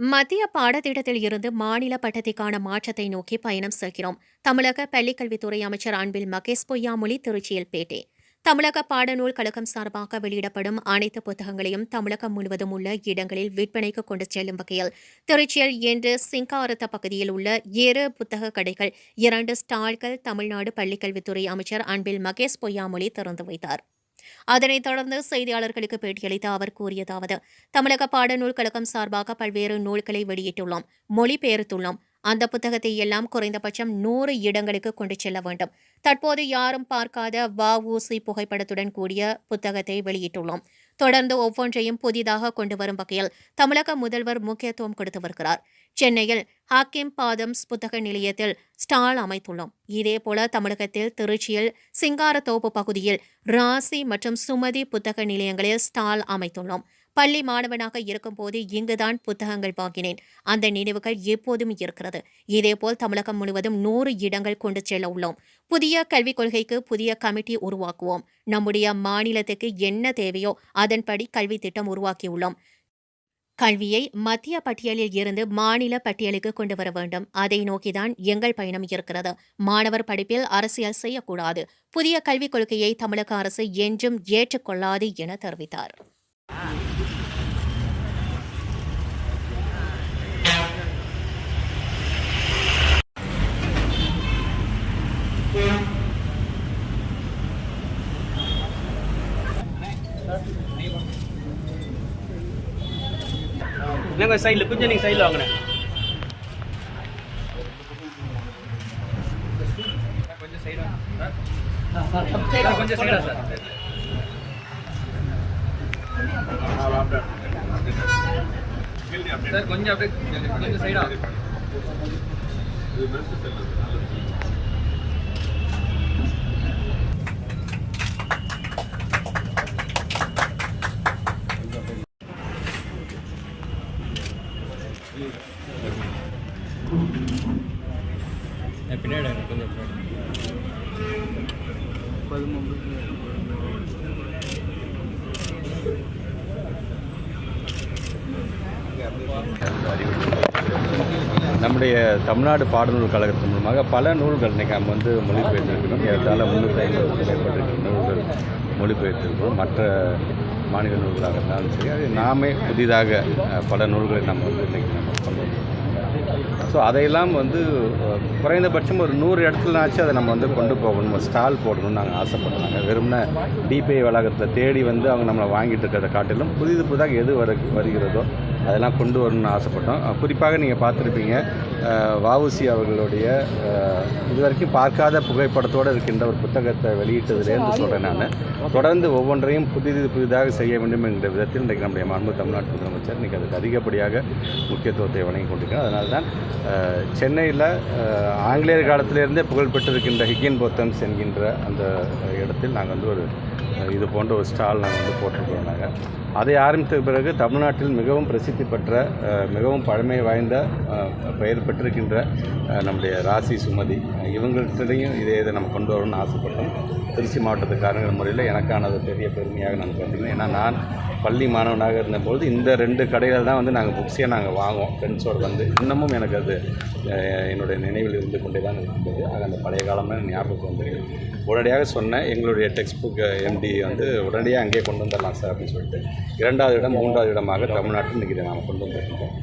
மத்திய பாடத்திட்டத்தில் இருந்து மாநில பட்டத்திற்கான மாற்றத்தை நோக்கி பயணம் செய்கிறோம் தமிழக பள்ளிக்கல்வித்துறை அமைச்சர் அன்பில் மகேஷ் பொய்யாமொழி திருச்சியில் பேட்டி. தமிழக பாடநூல் கழகம் சார்பாக வெளியிடப்படும் அனைத்து புத்தகங்களையும் தமிழகம் முழுவதும் உள்ள இடங்களில் விற்பனைக்கு கொண்டு செல்லும் வகையில் திருச்சியில் இன்று சிங்காரத்த பகுதியில் உள்ள இரு புத்தக கடைகள் இரண்டு ஸ்டால்கள் தமிழ்நாடு பள்ளிக்கல்வித்துறை அமைச்சர் அன்பில் மகேஷ் பொய்யாமொழி திறந்து வைத்தார். அதனைத் தொடர்ந்து செய்தியாளர்களுக்கு பேட்டியளித்த அவர் கூறியதாவது தமிழக பாடநூல் கழகம் சார்பாக பல்வேறு நூல்களை வெளியிட்டுள்ளோம் மொழிபெயர்த்துள்ளோம். அந்த புத்தகத்தை எல்லாம் குறைந்தபட்சம் நூறு இடங்களுக்கு கொண்டு செல்ல வேண்டும். தற்போது யாரும் பார்க்காத வ ஊசி புகைப்படத்துடன் கூடிய புத்தகத்தை வெளியிட்டுள்ளோம். தொடர்ந்து ஒவ்வொன்றையும் புதிதாக கொண்டு வரும் வகையில் தமிழக முதல்வர் முக்கியத்துவம் கொடுத்து வருகிறார். சென்னையில் ஹாக்கிம் பாதம்ஸ் புத்தக நிலையத்தில் ஸ்டால் அமைத்துள்ளோம். இதேபோல தமிழகத்தில் திருச்சியில் சிங்காரத்தோப்பு பகுதியில் ராசி மற்றும் சுமதி புத்தக நிலையங்களில் ஸ்டால் அமைத்துள்ளோம். பள்ளி மாணவனாக இருக்கும்போது இங்குதான் புத்தகங்கள் வாங்கினேன். அந்த நினைவுகள் எப்போதும் இருக்கிறது. இதேபோல் தமிழகம் முழுவதும் நூறு இடங்கள் கொண்டு செல்ல உள்ளோம். புதிய கல்விக் கொள்கைக்கு புதிய கமிட்டி உருவாக்குவோம். நம்முடைய மாநிலத்துக்கு என்ன தேவையோ அதன்படி கல்வி திட்டம் உருவாக்கியுள்ளோம் கல்வியை மத்திய பட்டியலில் இருந்து மாநில பட்டியலுக்கு கொண்டு வர வேண்டும். அதை நோக்கிதான் எங்கள் பயணம் இருக்கிறது. மாணவர் படிப்பில் அரசியல் செய்யக்கூடாது. புதிய கல்விக் கொள்கையை தமிழக அரசு என்றும் ஏற்றுக்கொள்ளாது என தெரிவித்தார். என்னங்க சைடில் கொஞ்சம் நீங்கள் சைடில் வாங்கினேன் கொஞ்சம் சைடா சார் கொஞ்சம் சைடா சார் சார் கொஞ்சம் அப்படியே கொஞ்சம் சைடா பின்னாடி கொஞ்சம் நம்முடைய தமிழ்நாடு பாடநூல் கழகத்தின் மூலமாக பல நூல்கள் இன்றைக்கி நம்ம வந்து மொழிபெயர்த்திருக்கிறோம். ஏறத்தாழ முந்நூற்றி ஐம்பதுக்கும் மேற்பட்டிருக்கிற நூல்கள் மொழிபெயர்த்திருக்கிறோம். மற்ற மாநில நூல்களாக இருந்தாலும் சரி அது நாமே புதிதாக பல நூல்களை நம்ம வந்து இன்றைக்கி நம்ம கொண்டு வந்திருக்கோம். ஸோ அதையெல்லாம் வந்து குறைந்தபட்சம் ஒரு நூறு இடத்துலனாச்சும் அதை நம்ம வந்து கொண்டு போகணும் ஸ்டால் போடணும்னு நாங்கள் ஆசைப்படுறாங்க. வெறும்னா டிபிஐ வளாகத்தில் தேடி வந்து அவங்க நம்மளை வாங்கிட்டு இருக்கிறத காட்டிலும் புதிது புதிதாக எது வரு வருகிறதோ அதெல்லாம் கொண்டு வரணும்னு ஆசைப்பட்டோம். குறிப்பாக நீங்கள் பார்த்துருப்பீங்க வஉசி அவர்களுடைய இதுவரைக்கும் பார்க்காத புகைப்படத்தோடு இருக்கின்ற ஒரு புத்தகத்தை வெளியிட்டதுலேருந்து சொல்கிறேன் நான். தொடர்ந்து ஒவ்வொன்றையும் புதிது புதிதாக செய்ய வேண்டும் என்ற விதத்தில் இன்றைக்கு நம்முடைய மாண்பு தமிழ்நாட்டு முதலமைச்சர் இன்றைக்கி அதுக்கு அதிகப்படியாக முக்கியத்துவத்தை வழங்கி கொண்டிருக்கிறார். அதனால தான் சென்னையில் ஆங்கிலேயர் காலத்திலிருந்தே புகழ்பெற்றிருக்கின்ற ஹிக்கின் போத்தம்ஸ் என்கின்ற அந்த இடத்தில் நாங்கள் வந்து ஒரு இது போன்ற ஒரு ஸ்டால் நாங்கள் வந்து போட்டிருக்கிறோம் நாங்கள் அதை ஆரம்பித்த பிறகு தமிழ்நாட்டில் மிகவும் பிரசித்தி பெற்ற மிகவும் பழமை வாய்ந்த பெயர் பெற்றிருக்கின்ற நம்முடைய ராசி சுமதி. இவங்கள்கிட்டையும் இதே இதை நம்ம கொண்டு வரணும்னு ஆசைப்பட்டோம். திருச்சி மாவட்டத்துக்காரங்கிற முறையில் எனக்கானது பெரிய பெருமையாக நான் பார்த்தீங்கன்னா ஏன்னா நான் பள்ளி மாணவனாக இருந்தபோது இந்த ரெண்டு கடைகள் தான் வந்து நாங்கள் புக்ஸே நாங்கள் வாங்குவோம். ஃப்ரெண்ட்ஸோடு வந்து. இன்னமும் எனக்கு அது என்னுடைய நினைவில் இருந்து கொண்டே தான் இருந்தது. ஆக அந்த பழைய காலமாக ஞாபகம் வந்து உடனடியாக சொன்னேன் எங்களுடைய டெக்ஸ்ட் புக் எம்டி வந்து உடனடியாக அங்கேயே கொண்டு வந்துடலாம் சார் அப்படின்னு சொல்லிட்டு. இரண்டாவது இடம் மூன்றாவது இடமாக தமிழ்நாட்டில் இன்றைக்கி இதை நாம் கொண்டு வந்திருக்கோம்.